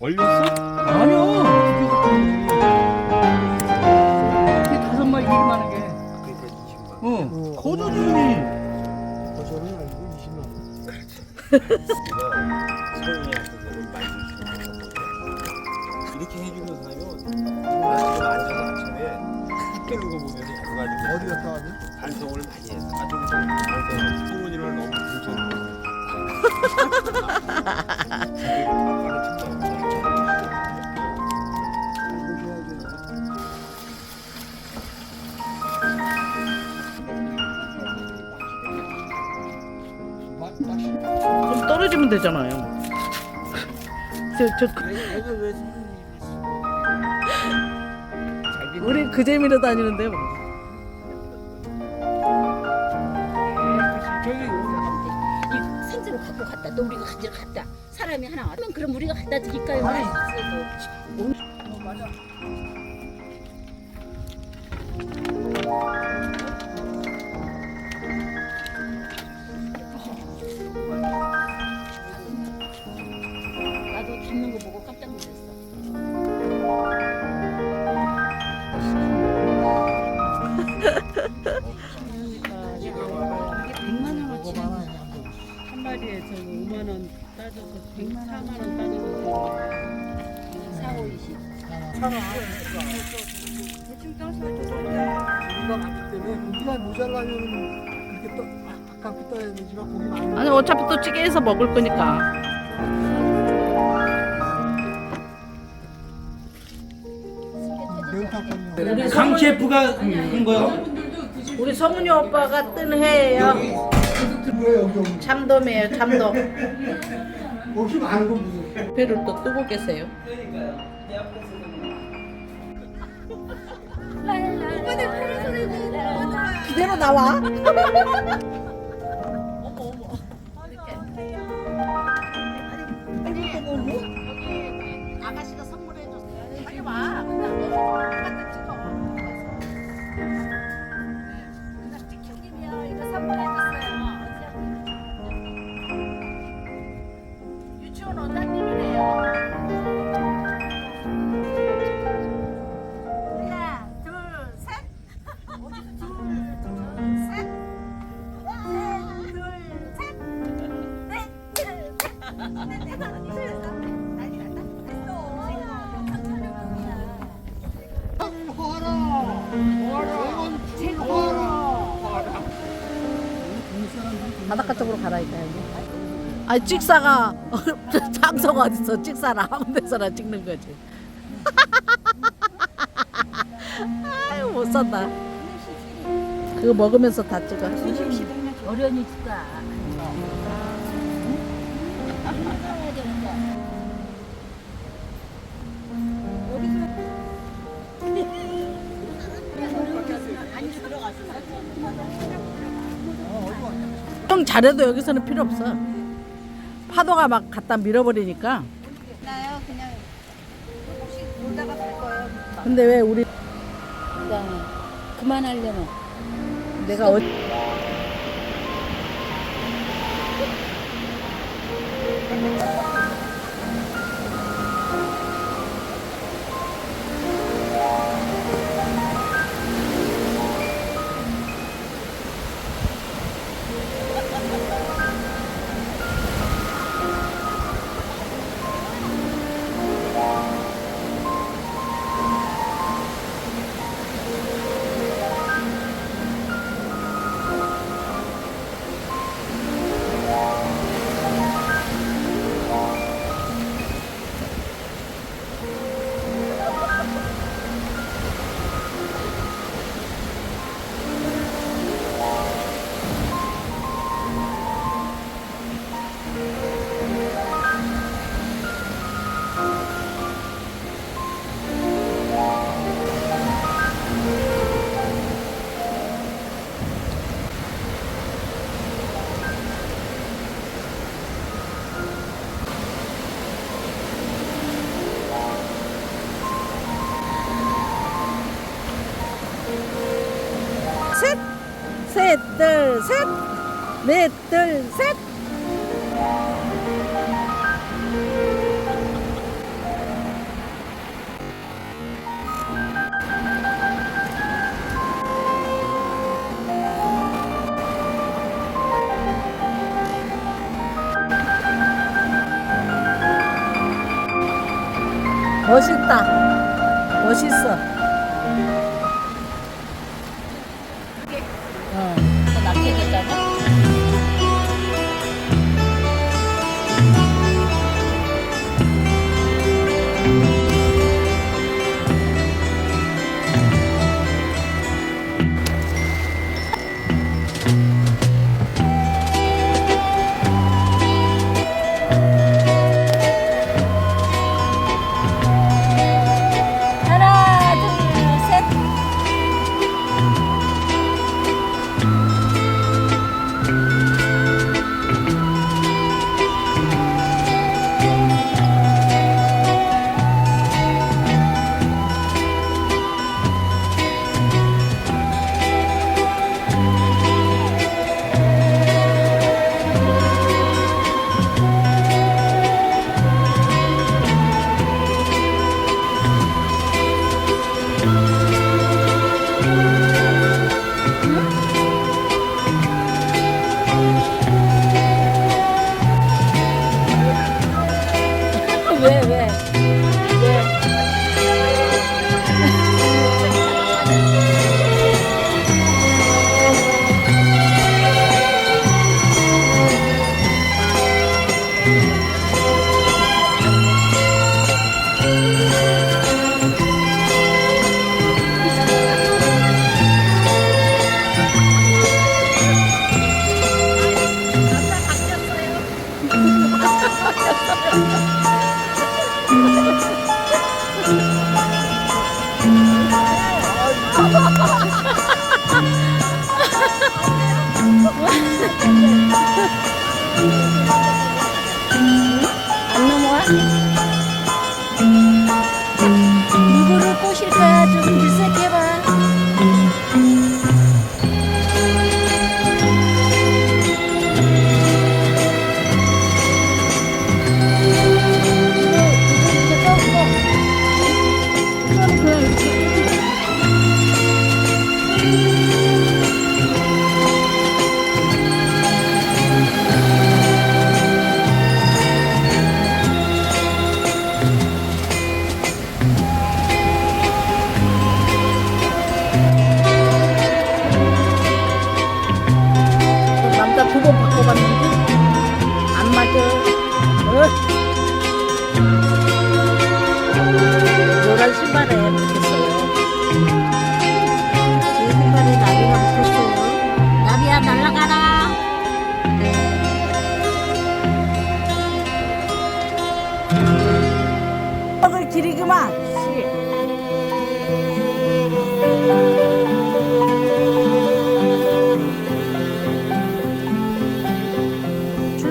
얼렸어? 아니요. 두개 같은 게 다섯 마리 이렇게 많은 게. 그러니까 20만 어. 거저주니. 거절은 아니고 20만 원. 많이 이렇게 해주면서 하면 앉아서 아침에 흙 누가 보면 와가지고 어디 갔다 왔니? 반성을 많이 했어. 아, 좀 반성. 성훈이를 너무 불쌍해. 좀 떨어지면 되잖아요. 저, 저, 그- 내가 왜 우리 그 재미로 다니는데 뭐. 저기 이 산지로 갖고 갔다 또 우리가 가지러 갔다 사람이 하나 왔으면 그럼 우리가 갖다 드릴까요? 아니. 나도 이게 100만 원어치 한 마리에 저 5만 원 따져서 104만 원 따져서 4, 5, 20. 우리가 많기 때문에 우리가 모자라면 그렇게 또 아- 아깝게 떠야 되지만 고기 많이 아니 어차피 또 찌개에서 먹을 거니까. 면탁권요. 강 셰프가 한 거요? 우리 성훈이 오빠가 뜬 회예요. 왜 여기 오면 참돔이에요, 참돔. 혹시 많은 건 무슨? 회를 또 뜨고 계세요. 그대로 나와. 바닷가 쪽으로 가라 이까 여기. 아니 찍사가 장소가 어딨어? 찍사를 아무 데서나 찍는 거지. 아유 못 산다. 그거 먹으면서 다 찍어. 어련히 줄 까? 좀 잘해도 여기서는 필요 없어. 파도가 막 갖다 밀어버리니까. 나요 그냥 혹시 놀다가 갈 거예요. 근데 왜 우리 그냥 그만하려면 내가 어... 넷, 둘, 셋. 넷, 둘, 셋. 멋있다. 멋있어. 어. 더 낫게 됐잖아. 안 넘어와? 누구를 꼬실까 좀 질색해봐. 남자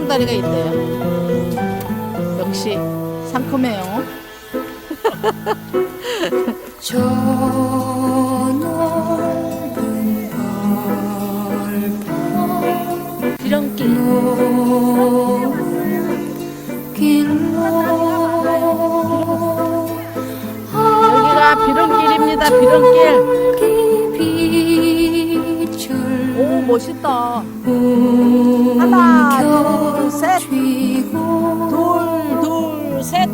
출렁다리가 있대요. 역시 상큼해요. 저 지렁길. 길로 여기가 비름길입니다. 비름길. 멋있다. 하나, 둘, 셋. 둘, 둘, 셋.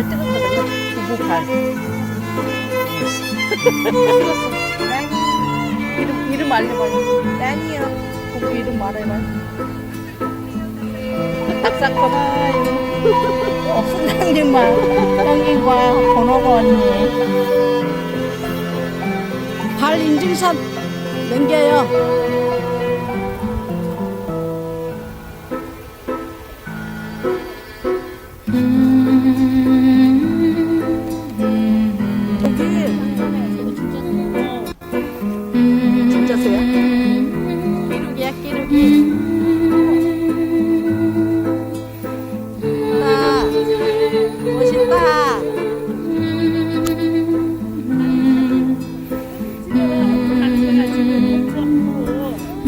발 뜨겁거든요. 두부 발. 이름 이름 알려봐요. 땡이요. 부부 이름 말해봐. 딱딱하나요. 어, 순장님과 형님과 번호가 언니. 발 인증샷 남겨요.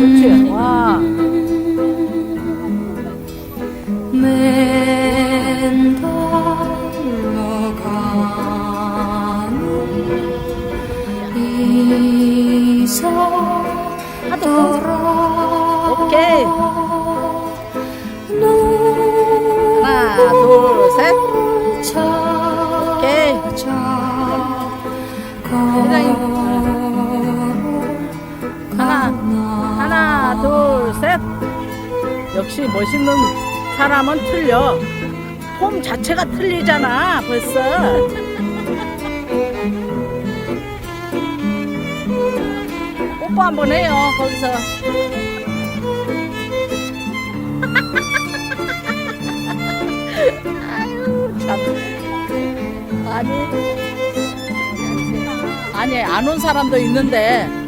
그치? 음. 와. 오케이. 하나, 둘, 셋. 오케이. 하나. 둘, 셋. 역시 멋있는 사람은 틀려. 폼 자체가 틀리잖아, 벌써. 뽀뽀 한번 해요, 거기서. 아니. 아니, 안 온 사람도 있는데.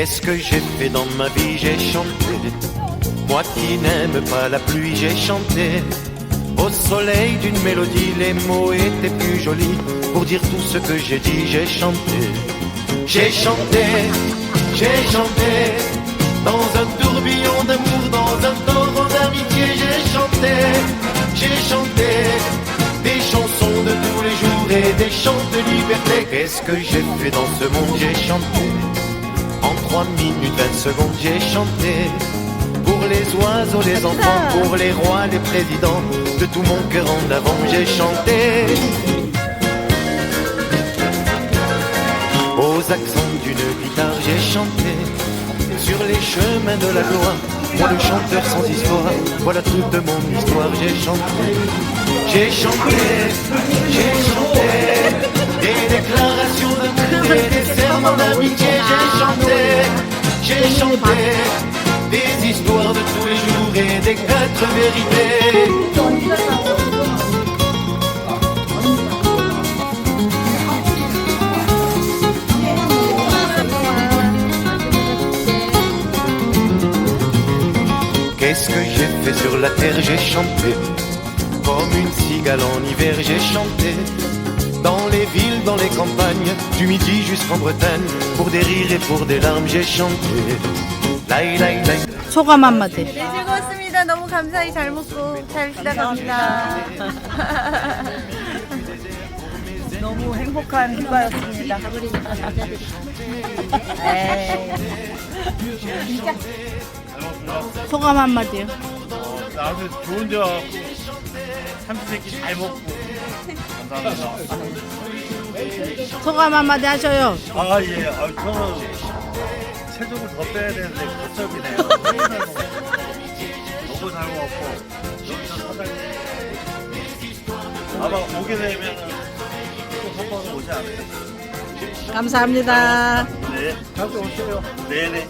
Qu'est-ce que j'ai fait dans ma vie? J'ai chanté. Moi qui n'aime pas la pluie, j'ai chanté. Au soleil d'une mélodie, les mots étaient plus jolis. Pour dire tout ce que j'ai dit, j'ai chanté. J'ai chanté, j'ai chanté. Dans un tourbillon d'amour, dans un torrent d'amitié, j'ai chanté. J'ai chanté. Des chansons de tous les jours et des chants de liberté. Qu'est-ce que j'ai fait dans ce monde? J'ai chanté. En 3 minutes 20 secondes j'ai chanté Pour les oiseaux, les enfants, pour les rois, les présidents De tout mon cœur en avant. J'ai chanté Aux accents d'une guitare. J'ai chanté Sur les chemins de la gloire Moi le chanteur sans histoire. Voilà toute mon histoire. J'ai chanté J'ai chanté, j'ai chanté Des déclarations d'amour et des serments d'amitié J'ai chanté, j'ai chanté Des histoires de tous les jours et des quatre vérités. Qu'est-ce que j'ai fait sur la terre? J'ai chanté Comme une cigale en hiver j'ai chanté Dans les villes, dans les campagnes Du midi jusqu'en Bretagne Pour des rires et pour des larmes j'ai chanté Laï laï laï 소감 한마디. 네, 즐거웠습니다. 너무 감사히 잘 먹고 잘 시작합니다. 너무 행복한 휴가였습니다. 네. 소감 한마디요. 아주 좋은 데 와갖고 삼시세끼 잘 먹고 감사합니다. 소감 한마디 하셔요. 아 예, 아, 저는 체중을 더 빼야 되는데 거점이네요. 너무 잘 먹었고 여기서 사장님 아마 오게 되면 또 한 번 오지 않을까. 감사합니다. 네, 자주 오세요. 네네.